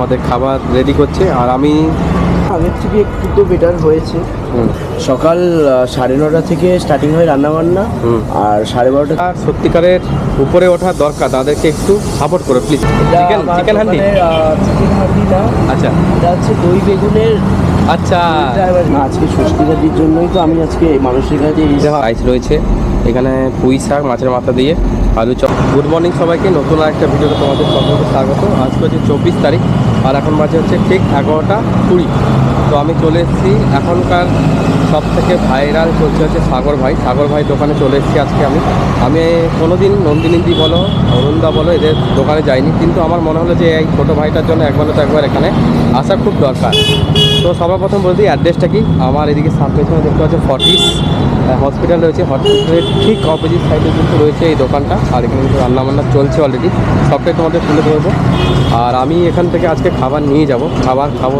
আমাদের খাবার রেডি করছে আর আমি আগের থেকে একটু তো বেটার হয়েছে সকাল সাড়ে নটা থেকে স্টার্টিং হয় রান্না বান্না আর সাড়ে বারোটা সত্যিকারের উপরে ওঠা দরকার তাদেরকে একটু সাপোর্ট করো please chicken chicken handi? Chicken handi না। আচ্ছা। এটা হচ্ছে দই বেগুনের আচ্ছা। আজকে ষষ্ঠী কাজের জন্যই তো আমি আজকে মানুষের কাছে এই আইস রয়েছে। এখানে পুঁই শাক মাছের মাথা দিয়ে আলু চপ। গুড মর্নিং সবাইকে নতুন একটা ভিডিওতে তোমাদের সকলকে স্বাগত। আজকে হচ্ছে চব্বিশ তারিখ আর এখন বাজে হচ্ছে ঠিক এগারোটা কুড়ি। তো আমি চলে এসেছি। এখনকার সব থেকে ভাইরাল চলছে হচ্ছে সাগর ভাই। সাগর ভাই দোকানে চলে এসেছি আজকে আমি। আমি কোনো দিন নন্দিনীদি বলো, অরুণদা বলো, এদের দোকানে যাইনি। কিন্তু আমার মনে হলো যে এই ছোটো ভাইটার জন্য একবার তো একবার এখানে আসা খুব দরকার। তো সবার প্রথম বলতে অ্যাড্রেসটা কি? আমার এদিকে সাব পেছনে দেখতে পাচ্ছি, ফর্টিস হসপিটাল রয়েছে। হসপিটালের ঠিক অপোজিট সাইডে কিন্তু রয়েছে এই দোকানটা। আর এখানে কিন্তু রান্নাবান্না চলছে অলরেডি সবটাই তোমাদের তুলে ধরবো। আর আমি এখান থেকে আজকে খাবার নিয়ে যাব। খাবার খাব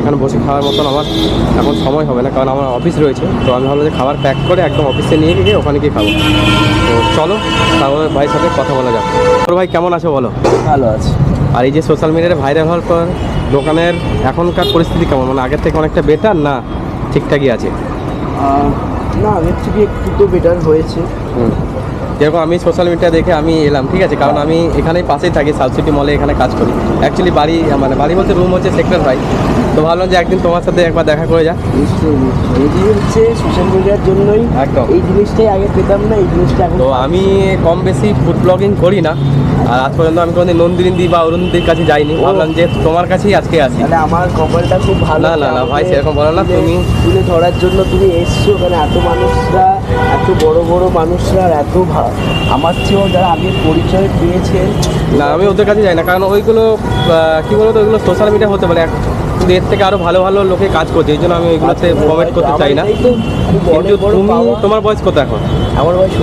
এখানে বসে খাওয়ার মতন আমার এখন সময় হবে না কারণ আমার অফিস রয়েছে। তো আমি ভাবলাম যে খাবার প্যাক করে একদম অফিসে নিয়ে গিয়ে ওখানে গিয়ে খাব। তো চলো তাহলে ভাইয়ের সাথে কথা বলা যাক। তোর ভাই কেমন আছো বলো? ভালো আছে। আর এই যে সোশ্যাল মিডিয়াতে ভাইরাল হওয়ার পর দোকানের এখনকার পরিস্থিতি কেমন? মানে আগের থেকে অনেকটা বেটার না ঠিকঠাকই আছে? না আগের থেকে একটু তো বেটার হয়েছে। যেরকম আমি সোশ্যাল মিডিয়া দেখে আমি এলাম ঠিক আছে? কারণ আমি এখানেই পাশেই থাকি সাউথ সিটি মলে এখানে কাজ করি। অ্যাকচুয়ালি বাড়ি মানে বাড়ি বলতে রুম হচ্ছে সেক্টর ভাই তো ভাবলাম যে একদিন তোমার সাথে একবার দেখা করে যা এই হচ্ছে সোশ্যাল মিডিয়ার জন্যই একদম। এই জিনিসটাই আগে পেতাম না এই জিনিসটা তো আমি কম বেশি ফুড ব্লগিং করি না। আর আজ পর্যন্ত আমি কোনোদিন নন্দিনী বা অরুণদির কাছে যাইনি। ভাবলাম যে তোমার কাছেই আজকে আসি। আমার কপালটা খুব ভালো না, না, না, ভাই, সেরকম বলো না, তুমি- তুলে ধরার জন্য তুমি এসছো মানে এত মানুষরা এত বড় বড় মানুষরা আর এত আমার চেয়েও যারা আগে পরিচয় পেয়েছেন না, আমি ওদের কাছে যাই না, কারণ ওইগুলো কী বলতো, ওইগুলো সোশ্যাল মিডিয়া হতে পারে। কিন্তু এর থেকে আরও ভালো ভালো লোকে কাজ করছে এই জন্য আমি এগুলোতে কমেন্ট করতে চাই না। কিন্তু তুমি তোমার বয়স কত এখন? আমার বয়স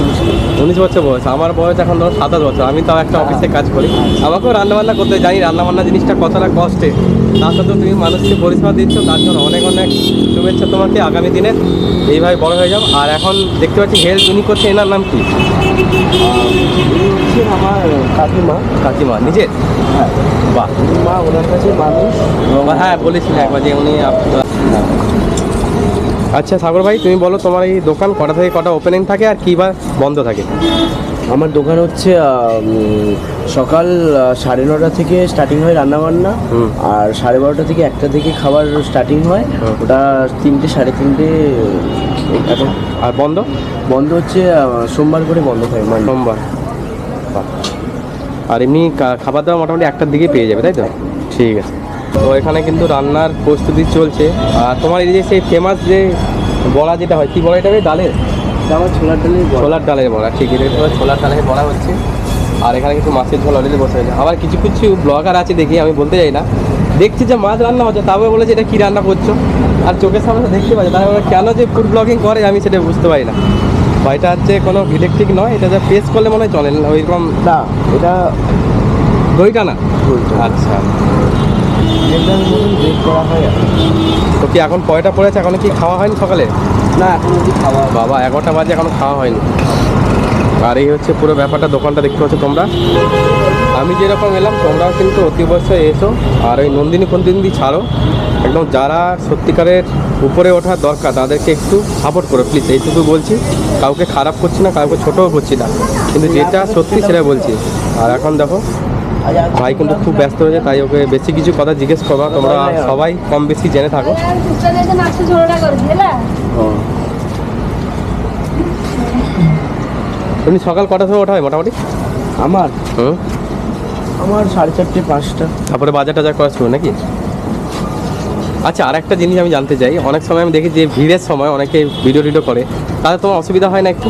উনিশ। বছর বয়স আমার বয়স এখন ধরো সাতাশ বছর আমি তাও একটা অফিসে কাজ করি। আমাকেও রান্নাবান্না করতে জানি রান্নাবান্না জিনিসটা কতটা কষ্টে। তার সাথেও তুমি মানুষকে পরিষেবা দিচ্ছ তার জন্য অনেক অনেক শুভেচ্ছা তোমাকে আগামী দিনে। এইভাবে বড় হয়ে যাও। আর এখন দেখতে পাচ্ছি হেলথ উনি করছে এনার নাম কি? আমার কাকিমা। কাকিমা নিজের? হ্যাঁ। বাহ। মা ওনার কাছে মানুষ। হ্যাঁ বলেছিলেন একবার যে উনি আপ- আচ্ছা সাগর ভাই তুমি বলো তোমার এই দোকান কটা থেকে কটা ওপেনিং থাকে আর কী বা বন্ধ থাকে? আমার দোকান হচ্ছে সকাল সাড়ে নটা থেকে স্টার্টিং হয় রান্না বান্না আর সাড়ে বারোটা থেকে একটা থেকে খাবার স্টার্টিং হয়। ওটা তিনটে সাড়ে তিনটে আর বন্ধ? বন্ধ হচ্ছে সোমবার করে বন্ধ হয় সোমবার। আর এমনি খাবার দাবার মোটামুটি একটার দিকে পেয়ে যাবে তাই তো? ঠিক আছে। তো এখানে কিন্তু রান্নার প্রস্তুতি চলছে। আর তোমার এই যে সেই ফেমাস যে বড়া যেটা হয় কি বড়া এটা? ডালের? ছোলার ডালের। ছোলার ডালের বড়া ঠিক আছে। দেখতে ছোলার ডালের বড়া হচ্ছে। আর এখানে কিছু মাছের ঝোল অলরেডি বসে আছে আবার কিছু কিছু ব্লগার আছে দেখি আমি বলতে চাই না। দেখছি যে মাছ রান্না হচ্ছে তারপরে বলেছে এটা কী রান্না করছ? আর চোখের সামনে দেখতে পাচ্ছি তারপরে কেন যে ফুড ব্লগিং করে আমি সেটা বুঝতে পারি না। বা এটা হচ্ছে কোনো ইলেকট্রিক নয় এটা যা পেস্ট করলে মনে হয় চলে না ওইরকম না এটা দইটা না আচ্ছা। করা হয় তো কি এখন কয়টা পড়েছে এখন কি খাওয়া হয়নি সকালে? না এখন অব্দি খাওয়া বাবা এগারোটা বাজে এখনও খাওয়া হয়নি। আর এই হচ্ছে পুরো ব্যাপারটা দোকানটা দেখতে পাচ্ছ তোমরা। আমি যেরকম এলাম তোমরাও কিন্তু অতি অবশ্যই এসো। আর ওই নন্দিনী ফন্দিনী ছাড়ো। একদম যারা সত্যিকারের উপরে ওঠার দরকার তাদেরকে একটু সাপোর্ট করো প্লিজ এইটুকু বলছি। কাউকে খারাপ করছি না কাউকে ছোটও করছি না। কিন্তু যেটা সত্যি সেটা বলছি। আর এখন দেখো ভাই কিন্তু খুব ব্যস্ত হয়েছে তাই ওকে বেশি কিছু কথা জিজ্ঞেস করবা। তোমরা সবাই কম বেশি জেনে থাকো। তুমি সকাল কটার সময় ওঠা হয় মোটামুটি? আমার? আমার সাড়ে চারটে পাঁচটা। তারপরে বাজার টাজার করার সময় নাকি? আচ্ছা আর একটা জিনিস আমি জানতে চাই। অনেক সময় আমি দেখি যে ভিড়ের সময় অনেকে ভিডিও টিডিও করে। তাহলে তোমার অসুবিধা হয় না একটু?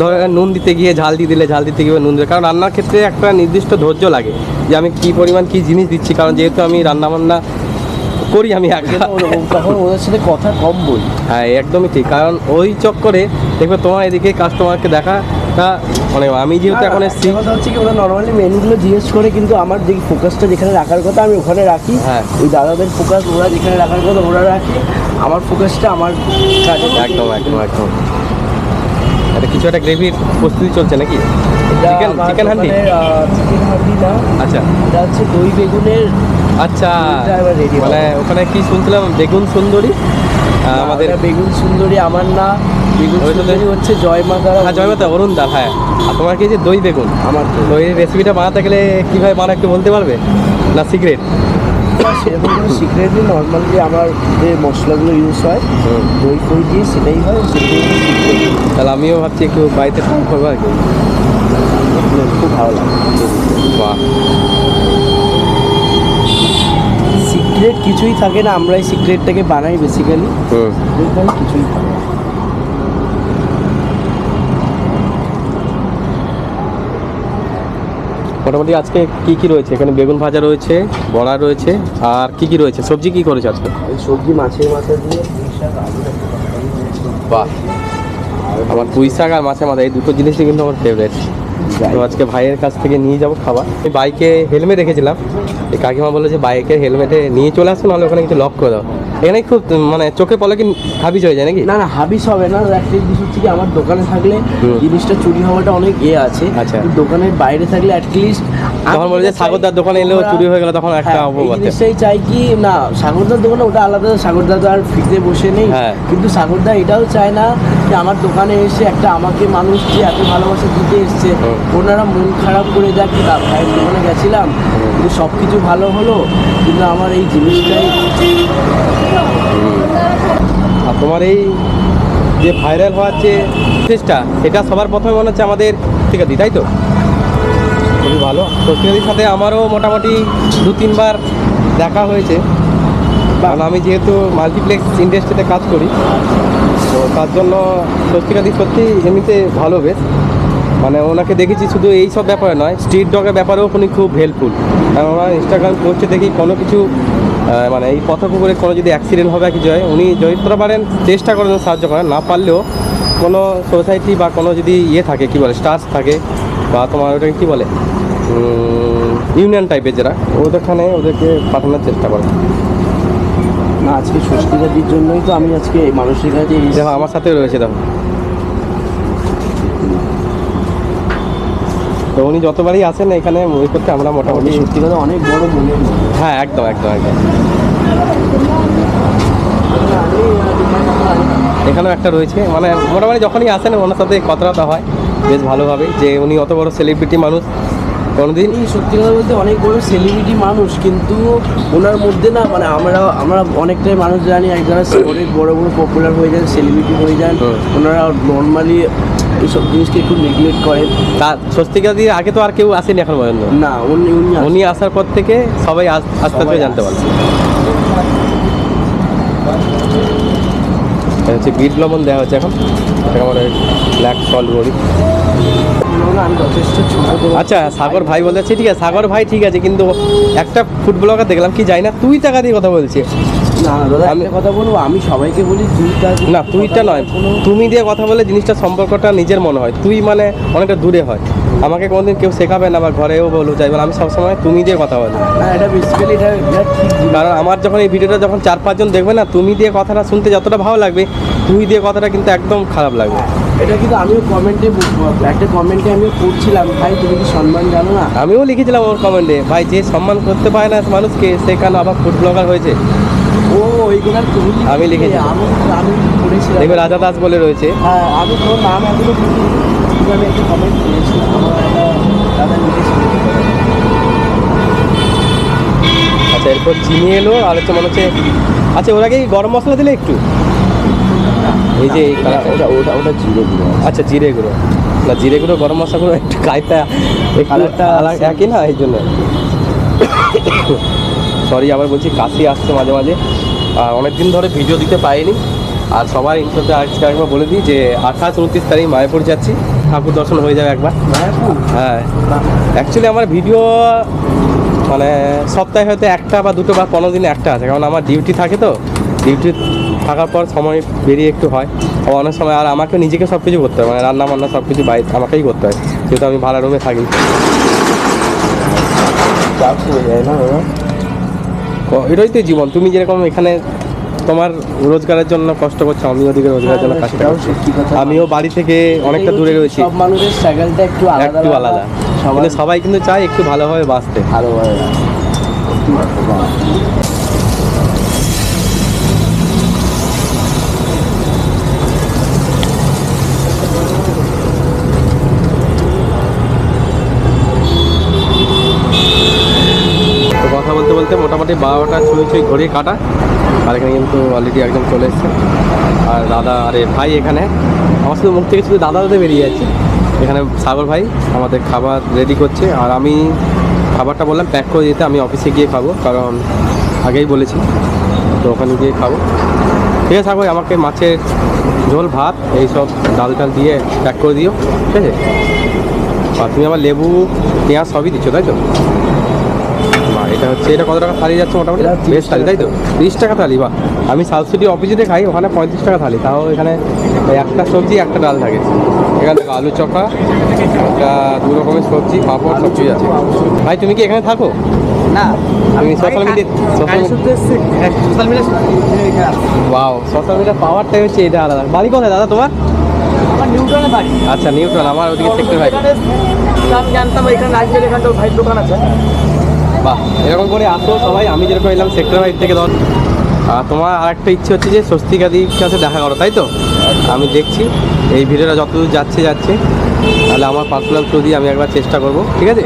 ধরো নুন দিতে গিয়ে ঝাল দিয়ে দিলে ঝাল দিতে গিয়ে নুন দিলে। কারণ রান্নার ক্ষেত্রে একটা নির্দিষ্ট ধৈর্য লাগে যে আমি কী পরিমাণ কী জিনিস দিচ্ছি। কারণ যেহেতু আমি রান্নাবান্না করি আমি তখন ওদের সাথে কথা কম বলি। হ্যাঁ একদমই ঠিক। কারণ ওই চক্করে দেখবে তোমার এদিকে কাস্টমারকে দেখা তা মানে আমি যেহেতু এখন এসেছি। কথা হচ্ছে কি ওরা নর্মালি মেনুগুলো জিজ্ঞেস করে কিন্তু আমার যে ফোকাসটা যেখানে রাখার কথা আমি ওখানে রাখি। হ্যাঁ। ওই দাদাদের ফোকাস ওরা যেখানে রাখার কথা ওরা রাখে। আমার ফোকাসটা আমার কাজে একদম একদম একদম। এটা কিছু একটা গ্রেভির প্রস্তুতি চলছে নাকি? Chicken chicken handi? Chicken handi না। আচ্ছা। এটা হচ্ছে দই বেগুনের আচ্ছা। মানে ওখানে কি শুনছিলাম? বেগুন সুন্দরী আমাদের বেগুন সুন্দরী আমার না বেগুন সুন্দরী হচ্ছে হ্যাঁ জয়মাতা অরুণ দা হ্যাঁ। আর তোমার কি যে দই বেগুন? আমার তো এই রেসিপিটা বানাতে গেলে কীভাবে বানা একটু বলতে পারবে? না সিক্রেট সেরকম কোনো সিক্রেট নেই। নর্মাল আমার যে মশলাগুলো ইউজ হয় দই ফই দিয়ে সেটাই হয়। তাহলে আমিও ভাবছি একটু বাড়িতে ট্রাই করব আর কি। খুব ভালো লাগে বাহ সিক্রেট কিছুই থাকে না আমরাই সিক্রেটটাকে বানাই বেসিক্যালি হুম। কিছুই থাকে না। মোটামুটি আজকে কি কি রয়েছে? এখানে বেগুন ভাজা রয়েছে বড়া রয়েছে আর কি কি রয়েছে? সবজি কি করেছে আজকে? সবজি মাছের মাথা দিয়ে বাহ। আমার পুঁই শাক আর মাছের মাথা এই দুটো জিনিসই কিন্তু আমার ফেভারিট। তো আজকে ভাইয়ের কাছ থেকে নিয়ে যাব খাবার। আমি বাইকে হেলমেট রেখেছিলাম। কাকিমা বলল যে বাইকের হেলমেটে নিয়ে চলে আসো নাহলে ওখানে কিছু লক করে দাও। এখানে খুব মানে চোখে পলে কি হাবিজ হয়ে যায় নাকি? না না হাবিস হবে না। একটা জিনিস হচ্ছে কি আমার দোকানে থাকলে জিনিসটা চুরি হওয়াটা অনেক এ আছে। আচ্ছা। দোকানের বাইরে থাকলে অ্যাটলিস্ট যখন বলে যে সাগরদার দোকানে এলেও চুরি হয়ে গেল তখন একটা অপবাদ হ্যাঁ, জিনিসটাই চাই কি না সাগরদার দোকানে ওটা আলাদা সাগরদা তো আর ফিতে বসে নেই। হ্যাঁ। কিন্তু সাগরদা এটাও চায় না যে আমার দোকানে এসে একটা আমাকে মানুষ যে এত ভালোবাসা দিতে এসছে ওনারা মন খারাপ করে যাক তার ভাইয়ের দোকানে গেছিলাম কিন্তু সব কিছু ভালো হলো কিন্তু আমার এই জিনিসটাই আর তোমার এই যে ভাইরাল হওয়ার যে চেষ্টা এটা সবার প্রথমে মনে হচ্ছে আমাদের স্বস্তিকাদি তাই তো? খুবই ভালো। স্বস্তিকাদির সাথে আমারও মোটামুটি দু, তিনবার দেখা হয়েছে। কারণ আমি যেহেতু মাল্টিপ্লেক্স ইন্ডাস্ট্রিতে কাজ করি, তো তার জন্য স্বস্তিকাদি সত্যি এমনিতে ভালো বেশ। মানে ওনাকে দেখেছি শুধু এই সব ব্যাপারে নয় স্ট্রিট ডগের ব্যাপারেও উনি খুব হেল্পফুল কারণ ওনার ইনস্টাগ্রাম পোস্টে দেখি কোনো কিছু মানে এই পথকুকুরে কোনো যদি অ্যাক্সিডেন্ট হবে কি হয় উনি যতটা পারেন চেষ্টা করেন সাহায্য করেন না পারলেও কোনো সোসাইটি বা কোনো যদি ইয়ে থাকে কি বলে স্টার্স থাকে বা তোমার ওটাকে কী বলে ইউনিয়ন টাইপের যারা ওদেরখানে ওদেরকে পাঠানোর চেষ্টা করে না আজকে ষষ্ঠীকাদির জন্যই তো আমি আজকে এই মানুষের কাছে আমার সাথে রয়েছে দেখো। তো উনি যতবারই আসেন এখানে ওই করতে আমরা মোটামুটি সত্যি কথা অনেক বড় মানুষ। হ্যাঁ একদম একদম একদম। এখানেও একটা রয়েছে। মানে মোটামুটি যখনই আসেন ওনার সাথে কথাবার্তা হয় বেশ ভালোভাবে যে উনি অত বড় সেলিব্রিটি মানুষ কোনোদিন। সত্যি কথা বলতে অনেক বড় সেলিব্রিটি মানুষ কিন্তু ওনার মধ্যে না মানে আমরা আমরা অনেকটাই মানুষ জানি এক একজনের অনেক বড় বড় পপুলার হয়ে যান সেলিব্রিটি হয়ে যান। ওনারা নর্মালি এইসব জিনিসকে একটু নেগলেক্ট করে। তার স্বস্তিকা দিয়ে আগে তো আর কেউ আসেনি এখন পর্যন্ত? না উনি উনি উনি আসার পর থেকে সবাই আস- আস্তে আস্তে জানতে পারছে হচ্ছে বিট লবণ দেওয়া হচ্ছে এখন। এটা আমার ব্ল্যাক সল্ট বড়ি তো আচ্ছা সাগর ভাই বলেছে ঠিক আছে সাগর ভাই ঠিক আছে কিন্তু একটা ফুড ব্লগার দেখলাম কি যাই না তুই টাকা দিয়ে কথা বলছে না দাদা আমি- কথা বলব আমি সবাইকে বলি দুইটা না তুইটা নয় তুমি দিয়ে কথা বলে জিনিসটা সম্পর্কটা নিজের মনে হয়। তুই মানে অনেকটা দূরে হয়। আমাকে কোনোদিন কেউ শেখাবে না বা ঘরেও বলো যাই বলে আমি সবসময় তুমি দিয়ে কথা বলি। কারণ আমার যখন এই ভিডিওটা যখন চার পাঁচজন দেখবে না তুমি দিয়ে কথাটা শুনতে যতটা ভালো লাগবে তুই দিয়ে কথাটা কিন্তু একদম খারাপ লাগবে। এটা কিন্তু আমিও কমেন্টে একটা কমেন্টে আমিও পড়ছিলাম ভাই তুমি কি সম্মান জানো না? আমিও লিখেছিলাম ওর কমেন্টে ভাই যে সম্মান করতে পারে না মানুষকে সে কেন আবার ফুড ব্লগার হয়েছে? তুমি আমি লিখেছি। আমি আমি পড়েছিলাম দেখবে রাজা দাস বলে রয়েছে। হ্যাঁ আমি তোর নাম এখনও আমি একটা কমেন্ট করেছিলাম আমার একটা দাদা লিখেছিল আচ্ছা এরপর চিনি এলো আর হচ্ছে মনে হচ্ছে আচ্ছা ওর আগে কি গরম মশলা দিলে একটু? এই যে এই ওটা ওটা ওটা ওটা জিরে গুঁড়ো আচ্ছা জিরে গুঁড়ো। না জিরে গুঁড়ো গরম মশলা গুঁড়ো একটু কায়তা কালারটা আলাদা একই না এই জন্য। সরি আবার বলছি কাশি আসছে মাঝে মাঝে। আর অনেক দিন ধরে ভিডিও দিতে পারিনি। আর সবার ইন্টারভিউ আজকে একবার বলে দিই যে আঠাশ উনত্রিশ তারিখ মায়াপুর যাচ্ছি। ঠাকুর দর্শন হয়ে যাবে একবার। হ্যাঁ। অ্যাকচুয়ালি আমার ভিডিও মানে সপ্তাহে হয়তো একটা বা দুটো বা পনেরো দিনে একটা আছে। কারণ আমার ডিউটি থাকে তো। ডিউটি থাকার পর সময় বেরিয়ে একটু হয়। আবার অনেক সময় আর আমাকে নিজেকে সব কিছু করতে হয়। মানে রান্না বান্না সব কিছু বাইরে আমাকেই করতে হয়। যেহেতু আমি ভাড়া রুমে থাকি চাপ হয়ে যায় না দাদা তো এটাই তো জীবন। তুমি যেরকম এখানে তোমার রোজগারের জন্য কষ্ট করছ আমি ওদিকে রোজগারের জন্য কষ্ট কাজ সেটাও সত্যি কথা। আমিও বাড়ি থেকে অনেকটা দূরে রয়েছি। সব মানুষের স্ট্রাগলটা একটু আলাদা একটু আলাদা। সবাই কিন্তু সবাই কিন্তু চায় একটু ভালোভাবে বাঁচতে। ভালোভাবে মোটামুটি বারোটা ছুঁই ছুঁই ঘড়ি কাটা। আর এখানে কিন্তু অলরেডি একদম চলে এসছে। আর দাদা, আরে ভাই এখানে। আমার শুধু মুখ থেকে শুধু দাদা দাদা বেরিয়ে যাচ্ছে। এখানে সাগর ভাই আমাদের খাবার রেডি করছে। আর আমি খাবারটা বললাম প্যাক করে দিতে। আমি অফিসে গিয়ে খাব। কারণ আগেই বলেছি। তো ওখানে গিয়ে খাব। ঠিক আছে সাগর আমাকে মাছের ঝোল, ভাত এইসব ডাল টাল দিয়ে প্যাক করে দিও। ঠিক আছে? আর তুমি আমার লেবু, পেঁয়াজ সবই দিচ্ছ, তাই তো? এটা হচ্ছে এটা কত টাকা থালি যাচ্ছে মোটামুটি? বেশ থালি তাই তো? তিরিশ টাকা থালি বা আমি সাবসিডি অফিসেতে খাই ওখানে পঁয়ত্রিশ টাকা থালি। তাও এখানে একটা সবজি একটা ডাল থাকে। এখানে দেখো আলু চখা একটা দু রকমের সবজি পাঁপড় সব কিছু আছে। ভাই তুমি কি এখানে থাকো? না। আমি social media social social media wow social media পাওয়ারটাই হচ্ছে এটা আলাদা। বাড়ি কোথায় দাদা তোমার? আচ্ছা নিউট্রাল আমার ওদিকে সেক্টর ভাই এখানে আমি জানতাম এখানে এখানটা ভাইয়ের দোকান আছে। বাহ এরকম করে আসো সবাই। আমি যেরকম এলাম সেক্টর ফাইভ থেকে ধর। আর তোমার আর একটা ইচ্ছে হচ্ছে যে স্বস্তিকাদির কাছে দেখা করো তাই তো? আমি দেখছি এই ভিডিওটা যতদূর যাচ্ছে যাচ্ছে। তাহলে আমার পার্সোনাল থ্রু দিয়ে আমি একবার চেষ্টা করব ঠিক আছে?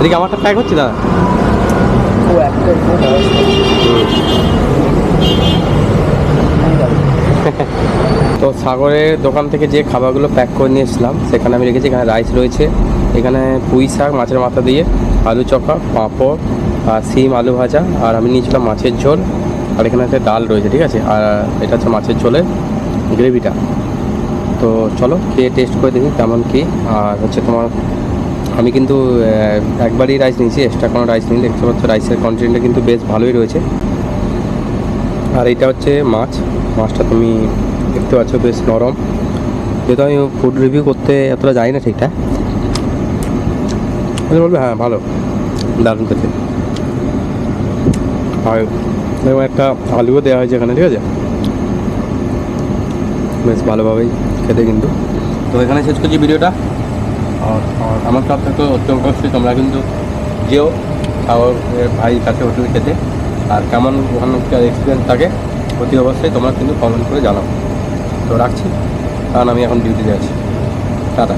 এদিকে আমারটা প্যাক হচ্ছে দাদা? ও তো সাগরের দোকান থেকে যে খাবারগুলো প্যাক করে নিয়ে সেখানে আমি রেখেছি। এখানে রাইস রয়েছে, এখানে পুঁই শাক, মাছের মাথা দিয়ে, আলু চকা, পাঁপড়, আর সিম, আলু ভাজা, আর আমি নিয়েছিলাম মাছের ঝোল, আর এখানে একটা ডাল রয়েছে, ঠিক আছে? আর এটা হচ্ছে মাছের ঝোলের গ্রেভিটা। তো চলো, খেয়ে টেস্ট করে দেখি কেমন কী। আর হচ্ছে তোমার, আমি কিন্তু একবারই রাইস নিয়েছি এক্সট্রা কোনো রাইস নিই দেখতে পাচ্ছ রাইসের কন্টেন্টটা কিন্তু বেশ ভালোই রয়েছে। আর এটা হচ্ছে মাছ। মাছটা তুমি দেখতে পাচ্ছ বেশ নরম। যেহেতু আমি ফুড রিভিউ করতে এতটা জানি না ঠিকঠাক। বলবে হ্যাঁ ভালো। দারুণ খেতে। আর এবং একটা আলুও দেওয়া হয়েছে এখানে, ঠিক আছে? বেশ ভালোভাবেই খেতে কিন্তু। তো এখানে শেষ করছি ভিডিওটা। আর আমার সব থেকে অত্যন্ত অবশ্যই তোমরা কিন্তু যেও খাওয়ার ভাই, কাছে হোটেলে খেতে। আর কেমন ওখানকার এক্সপিরিয়েন্স থাকে, অতি অবশ্যই তোমরা কিন্তু কমেন্ট করে জানাও। তো রাখছি। কারণ আমি এখন ডিউটিতে আছি। টাটা।